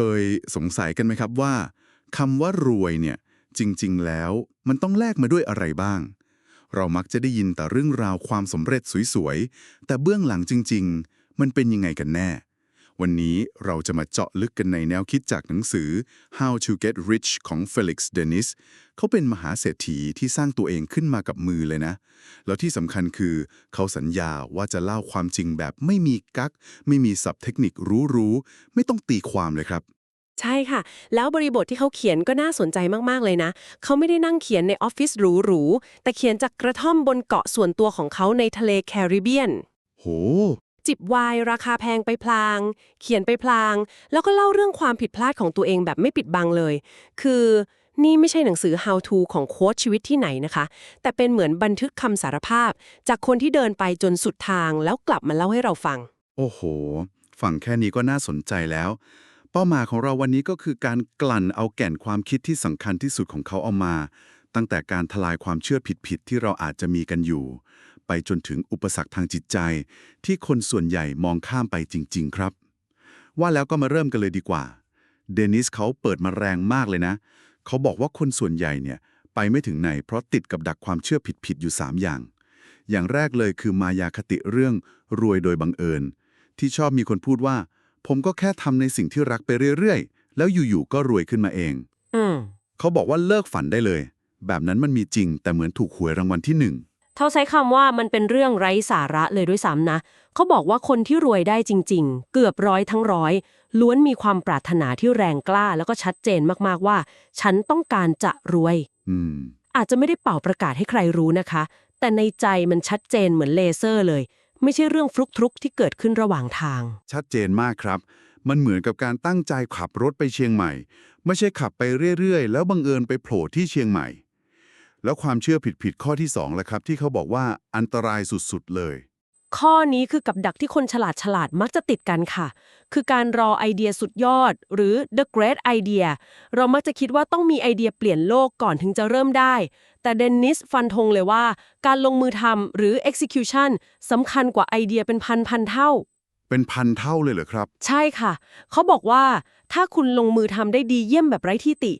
เคยสงสัยกันไหมครับว่าคำว่ารวยเนี่ยจริง ๆ แล้วมันต้องแลกมาด้วยอะไรบ้าง เรามักจะได้ยินแต่เรื่องราวความสำเร็จสวย ๆ แต่เบื้องหลังจริง ๆ มันเป็นยังไงกันแน่ วันนี้เราจะมาเจาะลึกกันในแนวคิดจากหนังสือ How to Get Rich ของ Felix Dennis เขาเป็นมหาเศรษฐีที่สร้างตัวเองขึ้นมากับมือเลยนะ แล้วที่สำคัญคือ เขาสัญญาว่าจะเล่าความจริงแบบไม่มีกัก ไม่มีศัพท์เทคนิครู้ๆ ไม่ต้องตีความเลยครับใช่ค่ะ แล้วบริบทที่เขาเขียนก็น่าสนใจมากๆเลยนะ เขาไม่ได้นั่งเขียนในออฟฟิศหรูๆแต่เขียนจากกระท่อมบนเกาะส่วนตัวของเขาในทะเลแคริบเบียน โห จิบวน์ราคาแพงไปพลาง เขียนไปพลาง แล้วก็เล่าเรื่องความผิดพลาดของตัวเองแบบไม่ปิดบังเลย คือนี่ไม่ใช่หนังสือ how to ของโค้ชชีวิตที่ไหนนะคะ แต่เป็นเหมือนบันทึกคำสารภาพ จากคนที่เดินไปจนสุดทางแล้วกลับมาเล่าให้เราฟัง โอ้โห ฟังแค่นี้ก็น่าสนใจแล้ว เป้าหมายของเราวันนี้ก็คือการกลั่นเอาแก่นความคิดที่สำคัญที่สุดของเขาเอามา ตั้งแต่การทลายความเชื่อผิดๆที่เราอาจจะมีกันอยู่ ไปจนถึงอุปสรรคทางจิตใจ ที่คนส่วนใหญ่มองข้ามไปจริง ๆ ครับ ว่าแล้วก็มาเริ่มกันเลยดีกว่า เดนิสเขาเปิดมาแรงมากเลยนะ เขาบอกว่าคนส่วนใหญ่เนี่ยไปไม่ถึงไหน เพราะติดกับดักความเชื่อผิดๆอยู่ 3 อย่าง อย่างแรกเลยคือมายาคติเรื่องรวยโดยบังเอิญ ที่ชอบมีคนพูดว่า ผมก็แค่ทำในสิ่งที่รักไปเรื่อยๆ แล้วอยู่ๆก็รวยขึ้นมาเองอืมเขาบอกว่าเลิกฝันได้เลย แบบนั้นมันมีจริงแต่เหมือนถูกหวยรางวัลที่หนึ่ง เขาใช้คำว่ามันเป็นเรื่องไร้สาระเลยด้วยซ้ำนะ เขาบอกว่าคนที่รวยได้จริง ๆ เกือบร้อยทั้งร้อย ล้วนมีความปรารถนาที่แรงกล้า แล้วก็ชัดเจนมากๆว่า ฉันต้องการจะรวยอืมอาจจะไม่ได้เป่าประกาศให้ใครรู้นะคะ แต่ในใจมันชัดเจนเหมือนเลเซอร์เลย ไม่ใช่เรื่องฟลุกทรุกที่เกิดขึ้นระหว่างทาง ชัดเจนมากครับ มันเหมือนกับการตั้งใจขับรถไปเชียงใหม่ ไม่ใช่ขับไปเรื่อยๆ แล้วบังเอิญไปโผล่ที่เชียงใหม่ แล้วความเชื่อผิดๆข้อที่2แหละครับ ที่เขาบอกว่าอันตรายสุดๆเลย ข้อนี้คือกับดักที่คนฉลาดฉลาดมักจะติดกันค่ะ คือการรอไอเดียสุดยอด หรือ the great idea เรามักจะคิดว่าต้องมีไอเดียเปลี่ยนโลกก่อนถึงจะเริ่มได้ แต่เดนนิสฟันธงเลยว่า การลงมือทำหรือ execution สำคัญกว่าไอเดียเป็นพันพันๆเท่า เป็นพันเท่าเลยเหรอครับ ใช่ค่ะ เขาบอกว่าถ้าคุณลงมือทำได้ดีเยี่ยมแบบไร้ที่ติ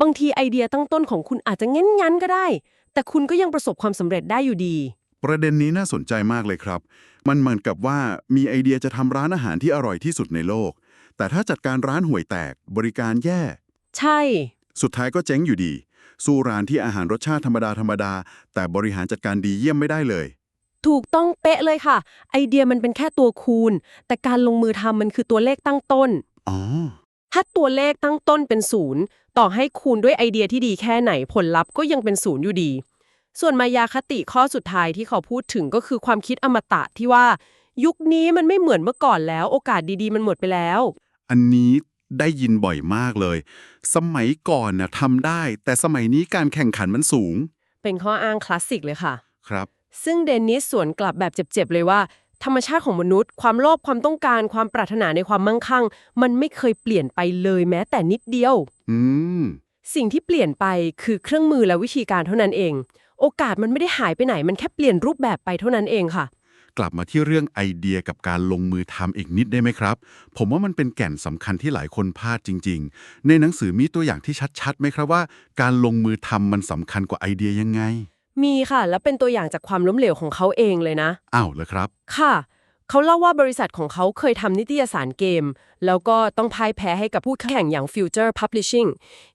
บางทีไอเดียตั้งต้นของคุณอาจจะเง้นยันๆก็ได้ แต่คุณก็ยังประสบความสำเร็จได้อยู่ดี ประเด็นนี้น่าสนใจมากเลยครับ มันเหมือนกับว่ามีไอเดียจะทำร้านอาหารที่อร่อยที่สุดในโลก แต่ถ้าจัดการร้านห่วยแตกบริการแย่ ใช่ สุดท้ายก็เจ๊งอยู่ดี สู้ร้านที่อาหารรสชาติธรรมดาธรรมดา แต่บริหารจัดการดีเยี่ยมไม่ได้เลย ถูกต้องเป๊ะเลยค่ะ ไอเดียมันเป็นแค่ตัวคูณ แต่การลงมือทำมันคือตัวเลขตั้งต้น อ๋อ ถ้าตัวเลขตั้งต้นเป็นศูนย์ ต่อให้คูณด้วยไอเดียที่ดีแค่ไหนผลลัพธ์ก็ยังเป็นศูนย์อยู่ดี ส่วนมายาคติข้อสุดท้ายที่เขาพูดถึงก็คือความคิดอมตะที่ว่า ยุคนี้มันไม่เหมือนเมื่อก่อนแล้ว โอกาสดีๆ มันหมดไปแล้ว อันนี้ได้ยินบ่อยมากเลย สมัยก่อนนะทำได้ แต่สมัยนี้การแข่งขันมันสูง เป็นข้ออ้างคลาสสิกเลยค่ะ ครับ ซึ่งเดนนิสสวนกลับแบบเจ็บๆเลยว่า ธรรมชาติของมนุษย์ ความโลภความต้องการความปรารถนาในความมั่งคั่ง มันไม่เคยเปลี่ยนไปเลยแม้แต่นิดเดียว อืม สิ่งที่เปลี่ยนไปคือเครื่องมือและวิธีการเท่านั้นเอง โอกาสมันไม่ได้หายไปไหน มันแค่เปลี่ยนรูปแบบไปเท่านั้นเองค่ะ กลับมาที่เรื่องไอเดียกับการลงมือทำอีกนิดได้ไหมครับ ผมว่ามันเป็นแก่นสำคัญที่หลายคนพลาดจริง ๆ ในหนังสือมีตัวอย่างที่ชัดๆไหมครับว่า การลงมือทำมันสำคัญกว่าไอเดียยังไง มีค่ะ และเป็นตัวอย่างจากความล้มเหลวของเขาเองเลยนะ อ้าวเหรอครับ ค่ะ เขาเล่าว่าบริษัทของเขาเคยทำนิตยสารเกม แล้วก็ต้องพ่ายแพ้ให้กับคู่แข่งอย่าง Future Publishing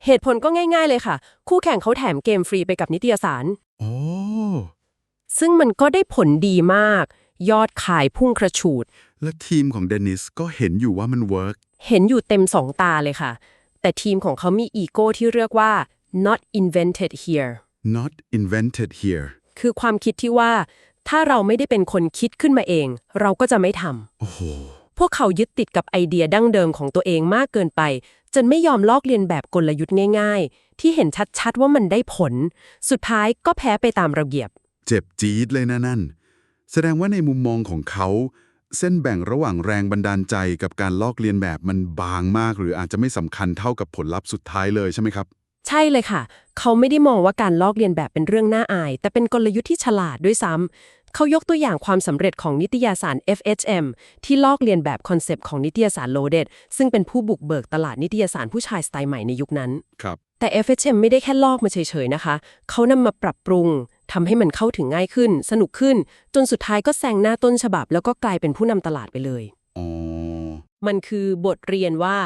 เหตุผลก็ง่ายๆเลยค่ะ คู่แข่งเขาแถมเกมฟรีไปกับนิตยสาร โอ้ ซึ่งมันก็ได้ผลดีมาก ยอดขายพุ่งกระฉูด และทีมของเดนิสก็เห็นอยู่ว่ามันเวิร์กเห็นอยู่เต็มสองตาเลยค่ะ แต่ทีมของเขามีอีโก้ที่เรียกว่า not invented here not invented here คือความคิดที่ว่า ถ้าเราไม่ได้เป็นคนคิดขึ้นมาเอง เราก็จะไม่ทำโอ้โหพวกเขายึดติดกับไอเดียดั้งเดิมของตัวเองมากเกินไป จนไม่ยอมลอกเลียนแบบกลยุทธ์ง่าย ๆ ที่เห็นชัดๆว่ามันได้ผล สุดท้ายก็แพ้ไปตามระเบียบ เจ็บจี๊ดเลยนะนั่น แสดงว่าในมุมมองของเขา เส้นแบ่งระหว่างแรงบันดาลใจกับการลอกเลียนแบบมันบางมาก หรืออาจจะไม่สำคัญเท่ากับผลลัพธ์สุดท้ายเลยใช่ไหมครับใช่เลยค่ะ เขาไม่ได้มองว่าการลอกเลียนแบบเป็นเรื่องน่าอาย แต่เป็นกลยุทธ์ที่ฉลาดด้วยซ้เขายกตัวอย่างความสำเร็จของนิตยสาร FHM ที่ลอกเลียนแบบคอนเซปต์ของนิตยสาร Loaded ซึ่งเป็นผู้บุกเบิกตลาดนิตยสารผู้ชายสไตล์ใหม่ในยุคนั้นครับแต่ FHM ไม่ได้แค่ลอกมาเฉยๆนะคะ เขานำมาปรับปรุงทำให้มันเข้าถึงง่ายขึ้น สนุกขึ้น จนสุดท้ายก็แซงหน้าต้นฉบับ แล้วก็กลายเป็นผู้นำตลาดไปเลย อ๋อ มันคือบทเรียนว่า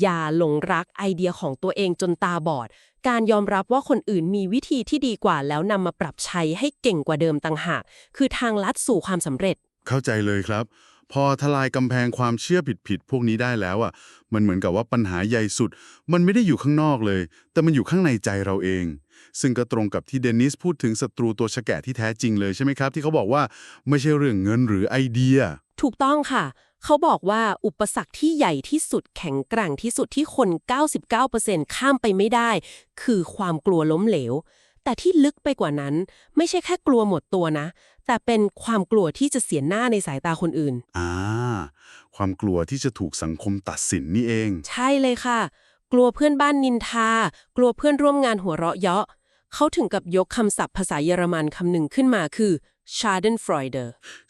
อย่าหลงรักไอเดียของตัวเองจนตาบอด การยอมรับว่าคนอื่นมีวิธีที่ดีกว่าแล้วนำมาปรับใช้ให้เก่งกว่าเดิมต่างหาก คือทางลัดสู่ความสำเร็จ เข้าใจเลยครับ พอทลายกำแพงความเชื่อผิดๆพวกนี้ได้แล้วอะ มันเหมือนกับว่าปัญหาใหญ่สุด มันไม่ได้อยู่ข้างนอกเลย แต่มันอยู่ข้างในใจเราเอง ซึ่งก็ตรงกับที่เดนิสพูดถึงศัตรูตัวฉแกะที่แท้จริงเลยใช่ไหมครับ ที่เขาบอกว่าไม่ใช่เรื่องเงินหรือไอเดีย ถูกต้องค่ะ เขาบอกว่าอุปสรรคที่ใหญ่ที่สุดแข็งแกร่งที่สุดที่คน 99%ข้ามไปไม่ได้ คือความกลัวล้มเหลว แต่ที่ลึกไปกว่านั้น ไม่ใช่แค่กลัวหมดตัวนะ แต่เป็นความกลัวที่จะเสียหน้าในสายตาคนอื่น อ่า ความกลัวที่จะถูกสังคมตัดสินนี่เอง ใช่เลยค่ะ กลัวเพื่อนบ้านนินทา กลัวเพื่อนร่วมงานหัวเราะเยาะเขาถึงกับยกคำศัพท์ภาษาเยอรมันคำหนึ่งขึ้นมาคือ Schadenfreude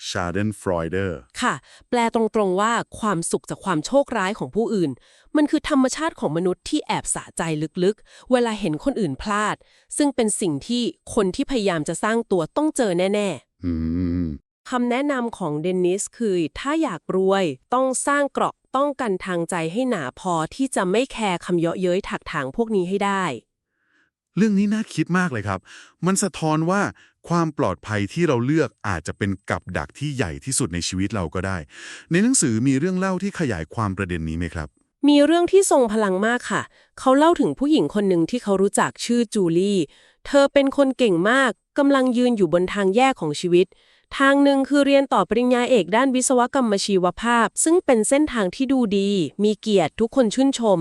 Schadenfreude ค่ะ แปลตรงๆว่าความสุขจากความโชคร้ายของผู้อื่น มันคือธรรมชาติของมนุษย์ที่แอบสะใจลึกๆ เวลาเห็นคนอื่นพลาด ซึ่งเป็นสิ่งที่คนที่พยายามจะสร้างตัวต้องเจอแน่อืมๆคำแนะนำของเดนนิสคือถ้าอยากรวยต้องสร้างเกราะป้องกันทางใจให้หนาพอที่จะไม่แคร์คำเยาะเย้ยถักถางพวกนี้ให้ได้ เรื่องนี้น่าคิดมากเลยครับ มันสะท้อนว่า ความปลอดภัยที่เราเลือกอาจจะเป็นกับดักที่ใหญ่ที่สุดในชีวิตเราก็ได้ ในหนังสือมีเรื่องเล่าที่ขยายความประเด็นนี้ไหมครับ มีเรื่องที่ทรงพลังมากค่ะ เขาเล่าถึงผู้หญิงคนหนึ่งที่เขารู้จักชื่อจูลี่ เธอเป็นคนเก่งมากกำลังยืนอยู่บนทางแยกของชีวิต ทางหนึ่งคือเรียนต่อปริญญาเอกด้านวิศวกรรมชีวภาพ ซึ่งเป็นเส้นทางที่ดูดี มีเกียรติทุกคนชื่นชม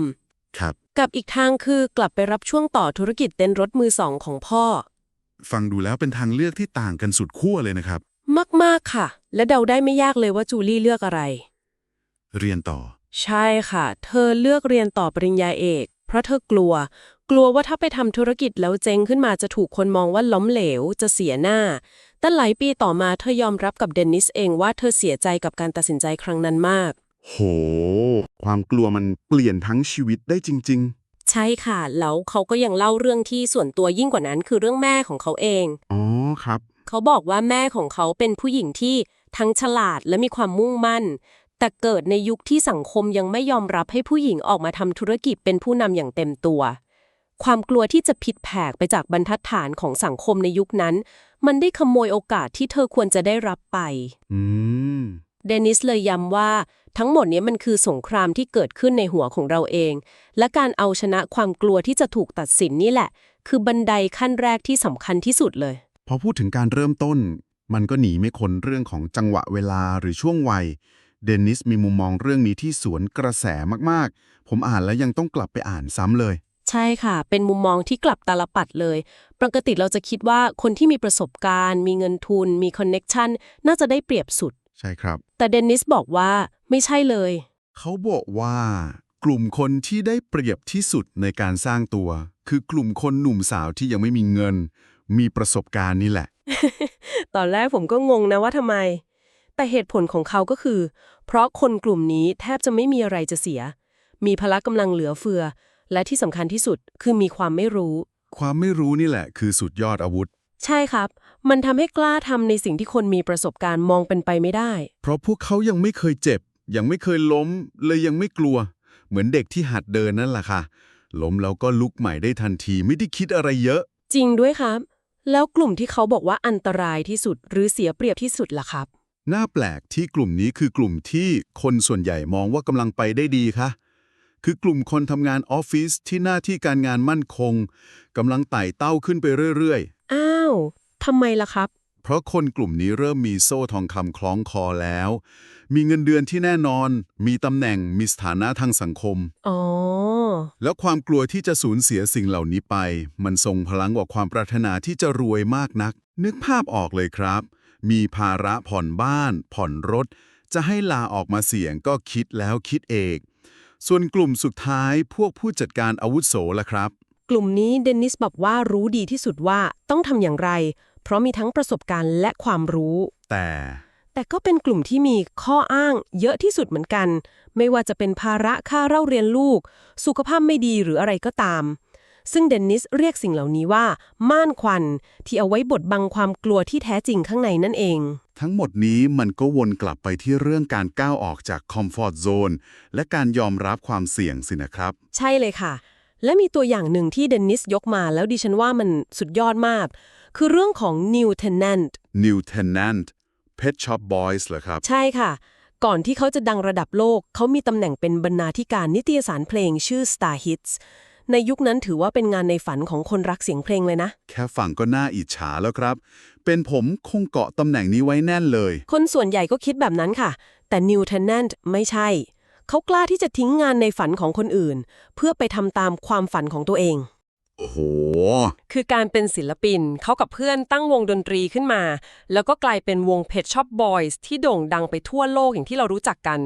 ครับ กับอีกทางคือกลับไปรับช่วงต่อธุรกิจเต้นรถมือสองของพ่อ ฟังดูแล้วเป็นทางเลือกที่ต่างกันสุดขั้วเลยนะครับ มาก ๆ ค่ะ และเดาได้ไม่ยากเลยว่าจูลี่เลือกอะไร เรียนต่อ ใช่ค่ะ เธอเลือกเรียนต่อปริญญาเอก เพราะเธอกลัว กลัวว่าถ้าไปทำธุรกิจแล้วเจ๊งขึ้นมาจะถูกคนมองว่าล้มเหลว จะเสียหน้า แต่หลายปีต่อมาเธอยอมรับกับเดนนิสเองว่าเธอเสียใจกับการตัดสินใจครั้งนั้นมาก โห ความกลัวมันเปลี่ยนทั้งชีวิตได้จริง ใช่ค่ะ แล้วเขาก็ยังเล่าเรื่องที่ส่วนตัวยิ่งกว่านั้นคือเรื่องแม่ของเขาเองๆอ๋อครับ เขาบอกว่าแม่ของเขาเป็นผู้หญิงที่ทั้งฉลาดและมีความมุ่งมั่น แต่เกิดในยุคที่สังคมยังไม่ยอมรับให้ผู้หญิงออกมาทำธุรกิจเป็นผู้นำอย่างเต็มตัว ความกลัวที่จะผิดแผกไปจากบรรทัดฐานของสังคมในยุคนั้น มันได้ขโมยโอกาสที่เธอควรจะได้รับไป อืม เดนิสเลยย้ำว่าทั้งหมดเนี้มันคือสงครามที่เกิดขึ้นในหัวของเราเอง และการเอาชนะความกลัวที่จะถูกตัดสินนี่แหละ คือบันไดขั้นแรกที่สำคัญที่สุดเลย พอพูดถึงการเริ่มต้น มันก็หนีไม่พ้นเรื่องของจังหวะเวลาหรือช่วงวัย เดนนิสมีมุมมองเรื่องนี้ที่สวนกระแสมากๆ ผมอ่านแล้วยังต้องกลับไปอ่านซ้ำเลย ใช่ค่ะ เป็นมุมมองที่กลับตาลปัดเลย ปกติเราจะคิดว่าคนที่มีประสบการณ์ มีเงินทุน มีคอนเน็กชันน่าจะได้เปรียบสุด ใช่ครับ แต่เดนนิสบอกว่าไม่ใช่เลย เขาบอกว่ากลุ่มคนที่ได้เปรียบที่สุดในการสร้างตัว คือกลุ่มคนหนุ่มสาวที่ยังไม่มีเงิน มีประสบการณ์นี่แหละ ตอนแรกผมก็งงนะว่าทำไม แต่เหตุผลของเขาก็คือ เพราะคนกลุ่มนี้แทบจะไม่มีอะไรจะเสีย มีพละกำลังเหลือเฟือ และที่สำคัญที่สุดคือมีความไม่รู้ ความไม่รู้นี่แหละ คือสุดยอดอาวุธ ใช่ครับ มันทำให้กล้าทำในสิ่งที่คนมีประสบการณ์มองเป็นไปไม่ได้ เพราะพวกเขายังไม่เคยเจ็บ ยังไม่เคยล้ม เลยยังไม่กลัว เหมือนเด็กที่หัดเดินนั่นแหละค่ะ ล้มแล้วก็ลุกใหม่ได้ทันทีไม่ได้คิดอะไรเยอะ จริงด้วยครับ แล้วกลุ่มที่เขาบอกว่าอันตรายที่สุดหรือเสียเปรียบที่สุดล่ะครับ น่าแปลกที่กลุ่มนี้คือกลุ่มที่คนส่วนใหญ่มองว่ากำลังไปได้ดีค่ะคือกลุ่มคนทำงานออฟฟิศที่หน้าที่การงานมั่นคงกำลังไต่เต้าขึ้นไปเรื่อยอ้าว ทำไมล่ะครับๆเพราะคนกลุ่มนี้เริ่มมีโซ่ทองคำคล้องคอแล้ว มีเงินเดือนที่แน่นอน มีตำแหน่ง มีสถานะทางสังคม อ๋อ แล้วความกลัวที่จะสูญเสียสิ่งเหล่านี้ไป มันทรงพลังกว่าความปรารถนาที่จะรวยมากนัก นึกภาพออกเลยครับ มีภาระผ่อนบ้าน ผ่อนรถ จะให้ลาออกมาเสี่ยงก็คิดแล้วคิดเองส่วนกลุ่มสุดท้ายพวกผู้จัดการอาวุโสล่ะครับ กลุ่มนี้เดนนิสบอกว่ารู้ดีที่สุดว่าต้องทำอย่างไร เพราะมีทั้งประสบการณ์และความรู้ แต่ แต่ก็เป็นกลุ่มที่มีข้ออ้างเยอะที่สุดเหมือนกัน ไม่ว่าจะเป็นภาระค่าเล่าเรียนลูก สุขภาพไม่ดีหรืออะไรก็ตาม ซึ่งเดนนิสเรียกสิ่งเหล่านี้ว่า ม่านควันที่เอาไว้บดบังความกลัวที่แท้จริงข้างในนั่นเอง ทั้งหมดนี้มันก็วนกลับไปที่เรื่องการก้าวออกจากคอมฟอร์ z โซนและการยอมรับความเสี่ยงสินะครับ ใช่เลยค่ะ และมีตัวอย่างหนึ่งที่เดนนิสยกมาแล้วดิฉันว่ามันสุดยอดมาก คือเรื่องของ New Tenant New Tenant Pet Shop Boys เหรอครับ ใช่ค่ะ ก่อนที่เขาจะดังระดับโลก เขามีตำแหน่งเป็นบรรณาธิการนิตยสารเพลงชื่อ Star Hits ในยุคนั้นถือว่าเป็นงานในฝันของคนรักเสียงเพลงเลยนะ แค่ฟังก็น่าอิจฉาแล้วครับ เป็นผมคงเกาะตำแหน่งนี้ไว้แน่นเลย คนส่วนใหญ่ก็คิดแบบนั้นค่ะ แต่ New Tenant ไม่ใช่ เขากล้าที่จะทิ้งงานในฝันของคนอื่น เพื่อไปทำตามความฝันของตัวเอง โอ้โห คือการเป็นศิลปินเขากับเพื่อนตั้งวงดนตรีขึ้นมา แล้วก็กลายเป็นวง Pet Shop Boys ที่โด่งดังไปทั่วโลกอย่างที่เรารู้จักกัน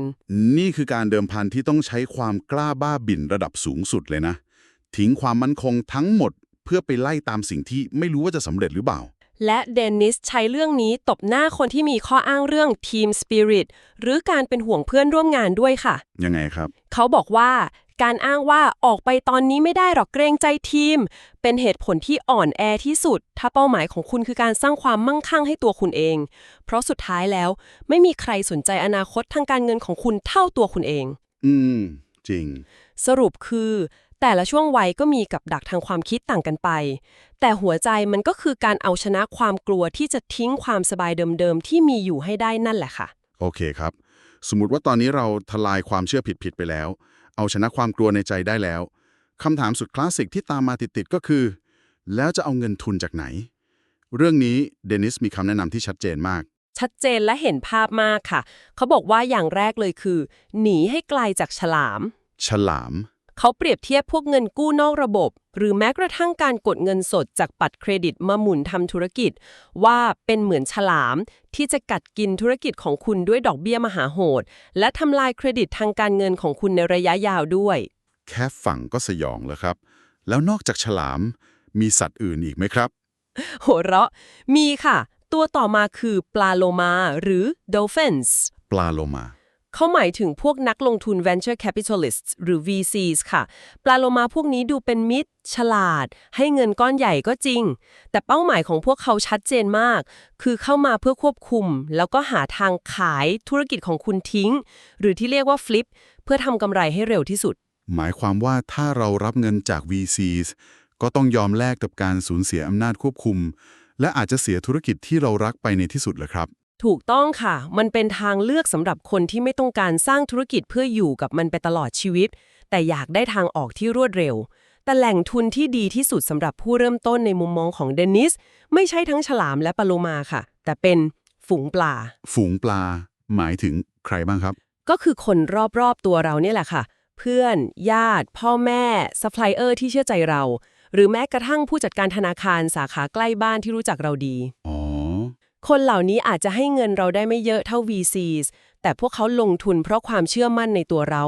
นี่คือการเดิมพันที่ต้องใช้ความกล้าบ้าบิ่นระดับสูงสุดเลยนะ ทิ้งความมั่นคงทั้งหมดเพื่อไปไล่ตามสิ่งที่ไม่รู้ว่าจะสำเร็จหรือเปล่า และเดนนิสใช้เรื่องนี้ตบหน้าคนที่มีข้ออ้างเรื่อง Team Spirit หรือการเป็นห่วงเพื่อนร่วมงานด้วยค่ะ ยังไงครับ เขาบอกว่าการอ้างว่าออกไปตอนนี้ไม่ได้หรอกเกรงใจทีม เป็นเหตุผลที่อ่อนแอที่สุด ถ้าเป้าหมายของคุณคือการสร้างความมั่งคั่งให้ตัวคุณเอง เพราะสุดท้ายแล้วไม่มีใครสนใจอนาคตทางการเงินของคุณเท่าตัวคุณเอง อืม จริง สรุปคือ แต่ละช่วงวัยก็มีกับดักทางความคิดต่างกันไป แต่หัวใจมันก็คือการเอาชนะความกลัวที่จะทิ้งความสบายเดิมๆที่มีอยู่ให้ได้นั่นแหละค่ะ โอเคครับ สมมติว่าตอนนี้เราทลายความเชื่อผิดๆไปแล้ว เอาชนะความกลัวในใจได้แล้วคำถามสุดคลาสสิกที่ตามมาติดๆก็คือ แล้วจะเอาเงินทุนจากไหน เรื่องนี้เดนิสมีคำแนะนำที่ชัดเจนมากชัดเจนและเห็นภาพมากค่ะ เขาบอกว่าอย่างแรกเลยคือ หนีให้ไกลจากฉลาม ฉลาม เขาเปรียบเทียบพวกเงินกู้นอกระบบ หรือแม้กระทั่งการกดเงินสดจากบัตรเครดิตมาหมุนทำธุรกิจ ว่าเป็นเหมือนฉลาม ที่จะกัดกินธุรกิจของคุณด้วยดอกเบี้ยมหาโหด และทำลายเครดิตทางการเงินของคุณในระยะยาวด้วย แค่ฝั่งก็สยองแล้วครับ แล้วนอกจากฉลาม มีสัตว์อื่นอีกไหมครับหัวเราะ มีค่ะ ตัวต่อมาคือปลาโลมาหรือ dolphins ปลาโลมา เขาหมายถึงพวกนักลงทุน venture capitalists หรือ VCs ค่ะ ปลาโลมาพวกนี้ดูเป็นมิตร ฉลาด ให้เงินก้อนใหญ่ก็จริง แต่เป้าหมายของพวกเขาชัดเจนมาก คือเข้ามาเพื่อควบคุม แล้วก็หาทางขายธุรกิจของคุณทิ้ง หรือที่เรียกว่า flip เพื่อทำกำไรให้เร็วที่สุด หมายความว่าถ้าเรารับเงินจาก VCs ก็ต้องยอมแลกกับการสูญเสียอำนาจควบคุม และอาจจะเสียธุรกิจที่เรารักไปในที่สุดเหรอครับ ถูกต้องค่ะ มันเป็นทางเลือกสำหรับคนที่ไม่ต้องการสร้างธุรกิจเพื่ออยู่กับมันไปตลอดชีวิต แต่อยากได้ทางออกที่รวดเร็ว แต่แหล่งทุนที่ดีที่สุดสำหรับผู้เริ่มต้นในมุมมองของเดนิส ไม่ใช่ทั้งฉลามและปลาโลมาค่ะ แต่เป็นฝูงปลา ฝูงปลา หมายถึงใครบ้างครับ ก็คือคนรอบๆตัวเราเนี่ยแหละค่ะ เพื่อน ญาติ พ่อแม่ซัพพลายเออร์ที่เชื่อใจเรา หรือแม้กระทั่งผู้จัดการธนาคารสาขาใกล้บ้านที่รู้จักเราดี อ๋อ คนเหล่านี้อาจจะให้เงินเราได้ไม่เยอะเท่า VCs แต่พวกเขาลงทุนเพราะความเชื่อมั่นในตัวเรา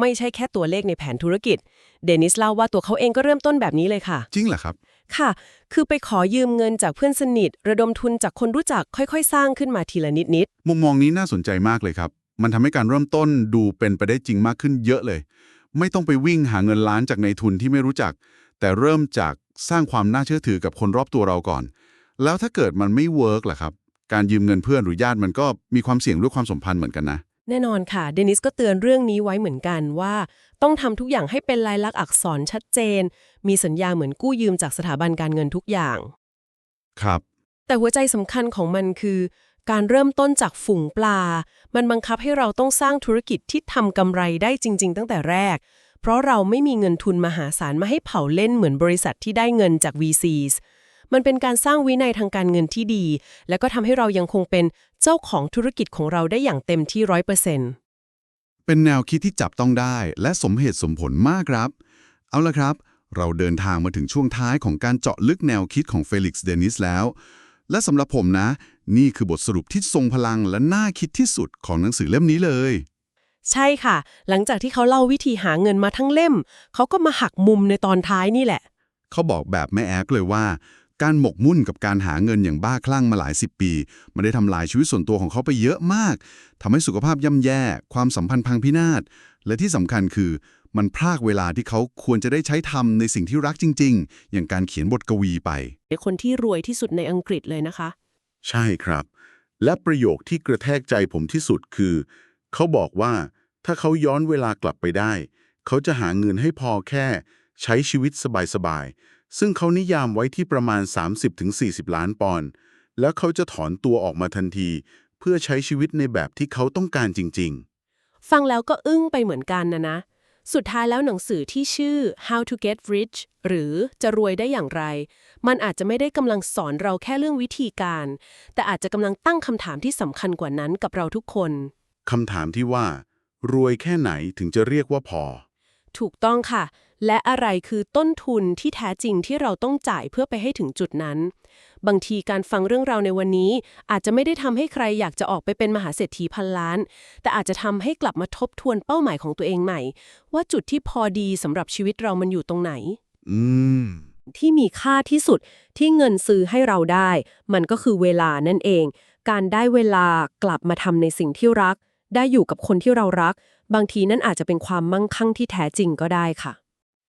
ไม่ใช่แค่ตัวเลขในแผนธุรกิจ เดนิสเล่าว่าตัวเขาเองก็เริ่มต้นแบบนี้เลยค่ะ จริงเหรอครับ ค่ะ คือไปขอยืมเงินจากเพื่อนสนิท ระดมทุนจากคนรู้จักค่อยๆ สร้างขึ้นมาทีละนิดมุมมองนี้น่าสนใจมากเลยครับ มันทำให้การเริ่มต้นดูเป็นไปได้จริงมากขึ้นเยอะเลย ไม่ต้องไปวิ่งหาเงินล้านจากในทุนที่ไม่รู้จัก แต่เริ่มจากสร้างความน่าเชื่อถือกับคนรอบตัวเราก่อน แล้วถ้าเกิดมันไม่เวิร์กล่ะครับ การยืมเงินเพื่อนหรือญาติมันก็มีความเสี่ยงด้วยความสัมพันธ์เหมือนกันนะๆแน่นอนค่ะ เดนิสก็เตือนเรื่องนี้ไว้เหมือนกันว่า ต้องทำทุกอย่างให้เป็นลายลักษณ์อักษรชัดเจน มีสัญญาเหมือนกู้ยืมจากสถาบันการเงินทุกอย่าง ครับ แต่หัวใจสำคัญของมันคือ การเริ่มต้นจากฝูงปลา มันบังคับให้เราต้องสร้างธุรกิจที่ทำกำไรได้จริง ๆ ตั้งแต่แรก เพราะเราไม่มีเงินทุนมหาศาลมาให้เผาเล่นเหมือนบริษัทที่ได้เงินจาก VCs มันเป็นการสร้างวินัยทางการเงินที่ดี และก็ทำให้เรายังคงเป็นเจ้าของธุรกิจของเราได้อย่างเต็มที่ร้อยเปอร์เซ็นต์เป็นแนวคิดที่จับต้องได้ และสมเหตุสมผลมากครับ เอาละครับ เราเดินทางมาถึงช่วงท้ายของการเจาะลึกแนวคิดของเฟลิกซ์เดนิสแล้ว และสำหรับผมนะ นี่คือบทสรุปที่ทรงพลังและน่าคิดที่สุดของหนังสือเล่มนี้เลยใช่ค่ะ หลังจากที่เขาเล่าวิธีหาเงินมาทั้งเล่ม เขาก็มาหักมุมในตอนท้ายนี่แหละ เขาบอกแบบแม่แอ๊กเลยว่า การหมกมุ่นกับการหาเงินอย่างบ้าคลั่งมาหลายสิบปี มันได้ทำลายชีวิตส่วนตัวของเขาไปเยอะมาก ทำให้สุขภาพย่ำแย่ ความสัมพันธ์พังพินาศ และที่สำคัญคือ มันพรากเวลาที่เขาควรจะได้ใช้ทำในสิ่งที่รักจริง ๆ อย่างการเขียนบทกวีไป คนที่รวยที่สุดในอังกฤษเลยนะคะ ใช่ครับ และประโยคที่กระแทกใจผมที่สุดคือ เขาบอกว่าถ้าเขาย้อนเวลากลับไปได้ เขาจะหาเงินให้พอแค่ ใช้ชีวิตสบายๆ ซึ่งเขานิยามไว้ที่ประมาณ 30-40 ล้านปอนด์แล้วเขาจะถอนตัวออกมาทันที เพื่อใช้ชีวิตในแบบที่เขาต้องการจริงฟังแล้วก็อึ้งไปเหมือนกันนะนะ สุดท้ายแล้วหนังสือที่ชื่อ How to Get Rich หรือจะรวยได้อย่างไร มันอาจจะไม่ได้กำลังสอนเราแค่เรื่องวิธีการ แต่อาจจะกำลังตั้งคำถามที่สำคัญกว่านั้นกับเราทุกคนๆคำถามที่ว่า รวยแค่ไหนถึงจะเรียกว่าพอ ถูกต้องค่ะ และอะไรคือต้นทุนที่แท้จริงที่เราต้องจ่ายเพื่อไปให้ถึงจุดนั้น บางทีการฟังเรื่องราวในวันนี้ อาจจะไม่ได้ทำให้ใครอยากจะออกไปเป็นมหาเศรษฐีพันล้าน แต่อาจจะทำให้กลับมาทบทวนเป้าหมายของตัวเองใหม่ ว่าจุดที่พอดีสำหรับชีวิตเรามันอยู่ตรงไหน อืม ที่มีค่าที่สุดที่เงินซื้อให้เราได้ มันก็คือเวลานั่นเอง การได้เวลากลับมาทำในสิ่งที่รัก ได้อยู่กับคนที่เรารัก บางทีนั่นอาจจะเป็นความมั่งคั่งที่แท้จริงก็ได้ค่ะ